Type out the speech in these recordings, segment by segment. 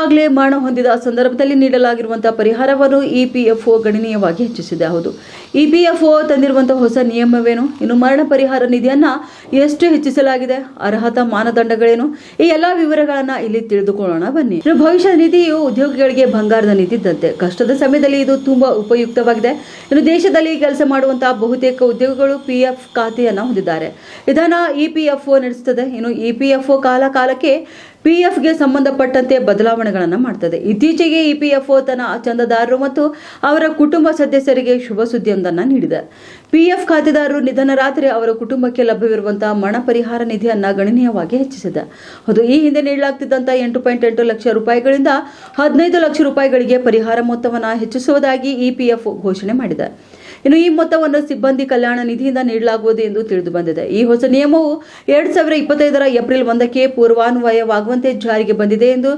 ಈಗಾಗಲೇ ಮರಣ ಹೊಂದಿದ ಸಂದರ್ಭದಲ್ಲಿ ನೀಡಲಾಗಿರುವಂತಹ ಪರಿಹಾರವನ್ನು ಇಪಿಎಫ್ಒ ಗಣನೀಯವಾಗಿ ಹೆಚ್ಚಿಸಿದೆ. ಹೌದು ಇಪಿಎಫ್ಒ ತಂದಿರುವಂತಹ ಹೊಸ ನಿಯಮವೇನು? ಇನ್ನು ಮರಣ ಪರಿಹಾರ ನಿಧಿಯನ್ನ ಎಷ್ಟು ಹೆಚ್ಚಿಸಲಾಗಿದೆ? ಅರ್ಹತಾ ಮಾನದಂಡಗಳೇನು? ಈ ಎಲ್ಲಾ ವಿವರಗಳನ್ನ ಇಲ್ಲಿ ತಿಳಿದುಕೊಳ್ಳೋಣ. ಬನ್ನಿ. ಭವಿಷ್ಯ ನಿಧಿಯು ಉದ್ಯೋಗಿಗಳಿಗೆ ಬಂಗಾರದ ನಿಧಿ ಇದ್ದಂತೆ ಕಷ್ಟದ ಸಮಯದಲ್ಲಿ ಇದು ತುಂಬಾ ಉಪಯುಕ್ತವಾಗಿದೆ. ಇನ್ನು ದೇಶದಲ್ಲಿ ಕೆಲಸ ಮಾಡುವಂತಹ ಬಹುತೇಕ ಉದ್ಯೋಗಿಗಳು ಪಿಎಫ್ ಖಾತೆಯನ್ನ ಹೊಂದಿದ್ದಾರೆ. ಇದನ್ನ ಇಪಿಎಫ್ಒ ನಡೆಸುತ್ತದೆ. ಇನ್ನು ಇಪಿಎಫ್ಒ ಕಾಲ ಕಾಲಕ್ಕೆ ಪಿಎಫ್ಗೆ ಸಂಬಂಧಪಟ್ಟಂತೆ ಬದಲಾವಣೆಗಳನ್ನು ಮಾಡ್ತದೆ. ಇತ್ತೀಚೆಗೆ ಇ ಪಿ ಎಫ್ ಒ ತನ್ನ ಚಂದದಾರರು ಮತ್ತು ಅವರ ಕುಟುಂಬ ಸದಸ್ಯರಿಗೆ ಶುಭ ಸುದ್ದಿಯೊಂದನ್ನು ನೀಡಿದೆ. ಪಿಎಫ್ ಖಾತೆದಾರರು ನಿಧನರಾದರೆ ಅವರ ಕುಟುಂಬಕ್ಕೆ ಲಭ್ಯವಿರುವಂತಹ ಮಣ ಪರಿಹಾರ ನಿಧಿಯನ್ನು ಗಣನೀಯವಾಗಿ ಹೆಚ್ಚಿಸಿದೆ. ಅದು ಈ ಹಿಂದೆ ನೀಡಲಾಗ್ತಿದ್ದಂಥ ಎಂಟು ಪಾಯಿಂಟ್ ಎಂಟು ಲಕ್ಷ ರೂಪಾಯಿಗಳಿಂದ ಹದಿನೈದು ಲಕ್ಷ ರೂಪಾಯಿಗಳಿಗೆ ಪರಿಹಾರ ಮೊತ್ತವನ್ನು ಹೆಚ್ಚಿಸುವುದಾಗಿ ಇಪಿಎಫ್ ಘೋಷಣೆ ಮಾಡಿದೆ. ಇನ್ನು ಈ ಮೊತ್ತವನ್ನು ಸಿಬ್ಬಂದಿ ಕಲ್ಯಾಣ ನಿಧಿಯಿಂದ ನೀಡಲಾಗುವುದು ಎಂದು ತಿಳಿದು ಬಂದಿದೆ. ಈ ಹೊಸ ನಿಯಮವು ಎರಡ್ ಸಾವಿರ ಇಪ್ಪತ್ತೈದರ ಏಪ್ರಿಲ್ ಒಂದಕ್ಕೆ ಪೂರ್ವಾನ್ವಯವಾಗುವಂತೆ ಜಾರಿಗೆ ಬಂದಿದೆ ಎಂದು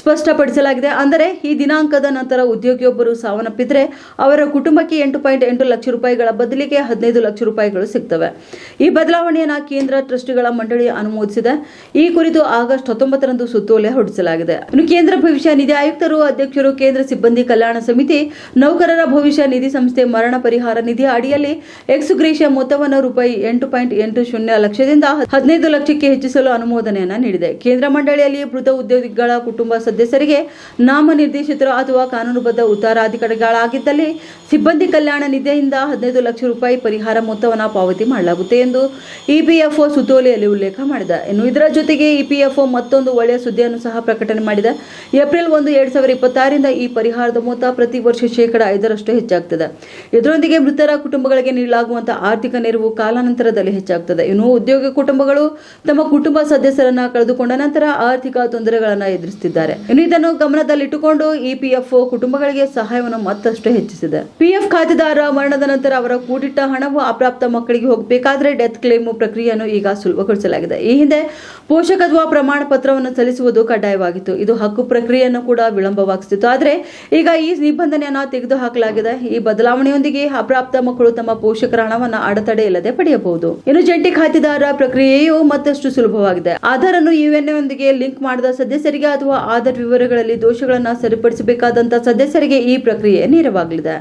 ಸ್ಪಷ್ಟಪಡಿಸಲಾಗಿದೆ. ಅಂದರೆ ಈ ದಿನಾಂಕದ ನಂತರ ಉದ್ಯೋಗಿಯೊಬ್ಬರು ಸಾವನ್ನಪ್ಪಿದ್ರೆ ಅವರ ಕುಟುಂಬಕ್ಕೆ ಎಂಟು ಪಾಯಿಂಟ್ ಎಂಟು ಲಕ್ಷ ರೂಪಾಯಿಗಳ ಬದಲಿಗೆ ಹದಿನೈದು ಲಕ್ಷ ರೂಪಾಯಿಗಳು ಸಿಗ್ತವೆ. ಈ ಬದಲಾವಣೆಯನ್ನು ಕೇಂದ್ರ ಟ್ರಸ್ಟ್ಗಳ ಮಂಡಳಿ ಅನುಮೋದಿಸಿದೆ. ಈ ಕುರಿತು ಆಗಸ್ಟ್ ಹತ್ತೊಂಬತ್ತರಂದು ಸುತ್ತೋಲೆ ಹೊರಡಿಸಲಾಗಿದೆ. ಇನ್ನು ಕೇಂದ್ರ ಭವಿಷ್ಯ ನಿಧಿ ಆಯುಕ್ತರು, ಅಧ್ಯಕ್ಷರು, ಕೇಂದ್ರ ಸಿಬ್ಬಂದಿ ಕಲ್ಯಾಣ ಸಮಿತಿ, ನೌಕರರ ಭವಿಷ್ಯ ನಿಧಿ ಸಂಸ್ಥೆ ಮರಣ ಪರಿಹಾರ ನಿಧಿಯ ಅಡಿಯಲ್ಲಿ ಎಕ್ಸ್ಗ್ರೇಷಿಯ ಮೊತ್ತವನ್ನು ರೂಪಾಯಿ ಎಂಟು ಪಾಯಿಂಟ್ ಎಂಟು ಶೂನ್ಯ ಲಕ್ಷದಿಂದ ಹದಿನೈದು ಲಕ್ಷಕ್ಕೆ ಹೆಚ್ಚಿಸಲು ಅನುಮೋದನೆಯನ್ನ ನೀಡಿದೆ. ಕೇಂದ್ರ ಮಂಡಳಿಯಲ್ಲಿ ಮೃತ ಉದ್ಯೋಗಿಗಳ ಕುಟುಂಬ ಸದಸ್ಯರಿಗೆ ನಾಮನಿರ್ದೇಶಿತರು ಅಥವಾ ಕಾನೂನುಬದ್ಧ ಉತ್ತರಾಧಿಕಾರಿಗಳಾಗಿದ್ದಲ್ಲಿ ಸಿಬ್ಬಂದಿ ಕಲ್ಯಾಣ ನಿಧಿಯಿಂದ ಹದಿನೈದು ಲಕ್ಷ ರೂಪಾಯಿ ಪರಿಹಾರ ಮೊತ್ತವನ್ನು ಪಾವತಿ ಮಾಡಲಾಗುತ್ತೆ ಎಂದು ಇಪಿಎಫ್ಒ ಸುತ್ತೋಲೆಯಲ್ಲಿ ಉಲ್ಲೇಖ ಮಾಡಿದೆ. ಇನ್ನು ಇದರ ಜೊತೆಗೆ ಇಪಿಎಫ್ಒ ಮತ್ತೊಂದು ಒಳ್ಳೆಯ ಸುದ್ದಿಯನ್ನು ಸಹ ಪ್ರಕಟಣೆ ಮಾಡಿದೆ. ಏಪ್ರಿಲ್ ಒಂದು, ಎರಡ್ ಸಾವಿರದ ಇಪ್ಪತ್ತಾರರಿಂದ ಈ ಪರಿಹಾರದ ಮೊತ್ತ ಪ್ರತಿ ವರ್ಷ ಶೇಕಡ ಐದರಷ್ಟು ಹೆಚ್ಚಾಗ್ತದೆ. ಇದರೊಂದಿಗೆ ಮೃತರ ಕುಟುಂಬಗಳಿಗೆ ನೀಡಲಾಗುವಂತಹ ಆರ್ಥಿಕ ನೆರವು ಕಾಲಾನಂತರದಲ್ಲಿ ಹೆಚ್ಚಾಗುತ್ತದೆ ಇನ್ನು ಉದ್ಯೋಗ ಕುಟುಂಬಗಳು ತಮ್ಮ ಕುಟುಂಬ ಸದಸ್ಯರನ್ನ ಕಳೆದುಕೊಂಡ ನಂತರ ಆರ್ಥಿಕ ತೊಂದರೆಗಳನ್ನು ಎದುರಿಸುತ್ತಿದ್ದಾರೆ ಇನ್ನು ಇದನ್ನು ಗಮನದಲ್ಲಿಟ್ಟುಕೊಂಡು ಇಪಿಎಫ್ಒ ಕುಟುಂಬಗಳಿಗೆ ಸಹಾಯವನ್ನು ಮತ್ತಷ್ಟು ಹೆಚ್ಚಿಸಿದೆ. ಪಿಎಫ್ ಖಾತೆದಾರ ಮರಣದ ನಂತರ ಅವರ ಕೂಡಿಟ್ಟ ಹಣವು ಅಪ್ರಾಪ್ತ ಮಕ್ಕಳಿಗೆ ಹೋಗಬೇಕಾದ್ರೆ ಡೆತ್ ಕ್ಲೇಮ್ ಪ್ರಕ್ರಿಯೆಯನ್ನು ಈಗ ಸುಲಭಗೊಳಿಸಲಾಗಿದೆ. ಈ ಹಿಂದೆ ಪೋಷಕತ್ವ ಪ್ರಮಾಣ ಪತ್ರವನ್ನು ಸಲ್ಲಿಸುವುದು ಕಡ್ಡಾಯವಾಗಿತ್ತು. ಇದು ಹಕ್ಕು ಪ್ರಕ್ರಿಯೆಯನ್ನು ಕೂಡ ವಿಳಂಬವಾಗಿಸಿತ್ತು ಆದರೆ ಈಗ ಈ ನಿಬಂಧನೆಯನ್ನು ತೆಗೆದುಹಾಕಲಾಗಿದೆ. ಈ ಬದಲಾವಣೆಯೊಂದಿಗೆ ಅಪ್ರಾಪ್ತ ಮಕ್ಕಳು ತಮ್ಮ ಪೋಷಕರ ಹಣವನ್ನು ಅಡೆತಡೆ ಇಲ್ಲದೆ ಪಡೆಯಬಹುದು. ಇನ್ನು ಜಂಟಿ ಖಾತೆದಾರ ಪ್ರಕ್ರಿಯೆಯು ಮತ್ತಷ್ಟು ಸುಲಭವಾಗಿದೆ. ಆಧಾರ್ ಅನ್ನು ಯುಎನ್ಎ ಲಿಂಕ್ ಮಾಡಿದ ಸದಸ್ಯರಿಗೆ ಅಥವಾ ಆಧಾರ್ ವಿವರಗಳಲ್ಲಿ ದೋಷಗಳನ್ನು ಸರಿಪಡಿಸಬೇಕಾದಂತಹ ಸದಸ್ಯರಿಗೆ ಈ ಪ್ರಕ್ರಿಯೆ ನೇರವಾಗಲಿದೆ.